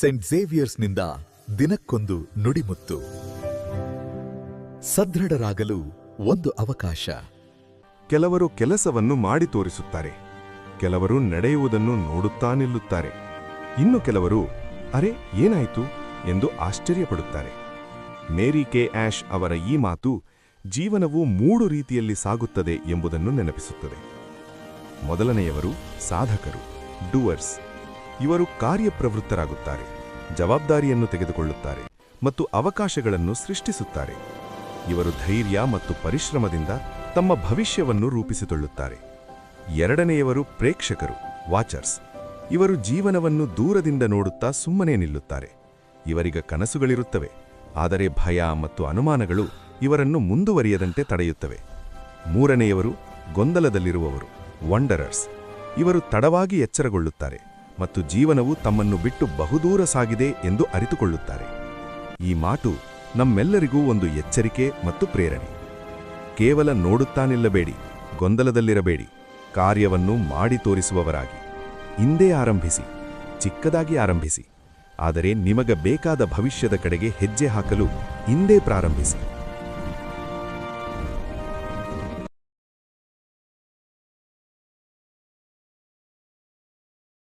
Scent ಝೇವಿಯರ್ಸ್ನಿಂದ ದಿನಕ್ಕೊಂದು ನುಡಿಮುತ್ತು. ಸದೃಢರಾಗಲು ಒಂದು ಅವಕಾಶ. ಕೆಲವರು ಕೆಲಸವನ್ನು ಮಾಡಿ ತೋರಿಸುತ್ತಾರೆ. ಕೆಲವರು ನಡೆಯುವುದನ್ನು ನೋಡುತ್ತಾ ನಿಲ್ಲುತ್ತಾರೆ. ಇನ್ನು ಕೆಲವರು, ಅರೆ, ಏನಾಯಿತು? ಎಂದು ಆಶ್ಚರ್ಯಪಡುತ್ತಾರೆ. Mary K. ಆಶ್ ಅವರ ಈ ಮಾತು ಜೀವನವು ಮೂರು ರೀತಿಯಲ್ಲಿ ಸಾಗುತ್ತದೆ ಎಂಬುದನ್ನು ನೆನಪಿಸುತ್ತದೆ. ಮೊದಲನೆಯವರು ಸಾಧಕರು ಡೂವರ್ಸ್ ಇವರು ಕಾರ್ಯಪ್ರವೃತ್ತರಾಗುತ್ತಾರೆ, ಜವಾಬ್ದಾರಿಯನ್ನು ತೆಗೆದುಕೊಳ್ಳುತ್ತಾರೆ ಮತ್ತು ಅವಕಾಶಗಳನ್ನು ಸೃಷ್ಟಿಸುತ್ತಾರೆ. ಇವರು ಧೈರ್ಯ ಮತ್ತು ಪರಿಶ್ರಮದಿಂದ ತಮ್ಮ ಭವಿಷ್ಯವನ್ನು ರೂಪಿಸಿಕೊಳ್ಳುತ್ತಾರೆ. ಎರಡನೆಯವರು ಪ್ರೇಕ್ಷಕರು, ವಾಚರ್ಸ್. ಇವರು ಜೀವನವನ್ನು ದೂರದಿಂದ ನೋಡುತ್ತಾ ಸುಮ್ಮನೆ ನಿಲ್ಲುತ್ತಾರೆ. ಇವರಿಗೆ ಕನಸುಗಳಿರುತ್ತವೆ, ಆದರೆ ಭಯ ಮತ್ತು ಅನುಮಾನಗಳು ಇವರನ್ನು ಮುಂದುವರಿಯದಂತೆ ತಡೆಯುತ್ತವೆ. ಮೂರನೆಯವರು ಗೊಂದಲದಲ್ಲಿರುವವರು ವಂಡರರ್ಸ್ ಇವರು ತಡವಾಗಿ ಎಚ್ಚರಗೊಳ್ಳುತ್ತಾರೆ. ಮತ್ತು ಜೀವನವು ತಮ್ಮನ್ನು ಬಿಟ್ಟು ಬಹುದೂರ ಸಾಗಿದೆ ಎಂದು ಅರಿತುಕೊಳ್ಳುತ್ತಾರೆ. ಈ ಮಾತು ನಮ್ಮೆಲ್ಲರಿಗೂ ಒಂದು ಎಚ್ಚರಿಕೆ ಮತ್ತು ಪ್ರೇರಣೆ. ಕೇವಲ ನೋಡುತ್ತಾ ನಿಲ್ಲಬೇಡಿ ಗೊಂದಲದಲ್ಲಿರಬೇಡಿ, ಕಾರ್ಯವನ್ನು ಮಾಡಿ ತೋರಿಸುವವರಾಗಿ. ಹಿಂದೆ ಆರಂಭಿಸಿ, ಚಿಕ್ಕದಾಗಿ ಆರಂಭಿಸಿ, ಆದರೆ ನಿಮಗ ಬೇಕಾದ ಭವಿಷ್ಯದ ಕಡೆಗೆ ಹೆಜ್ಜೆ ಹಾಕಲು ಹಿಂದೆ ಪ್ರಾರಂಭಿಸಿ.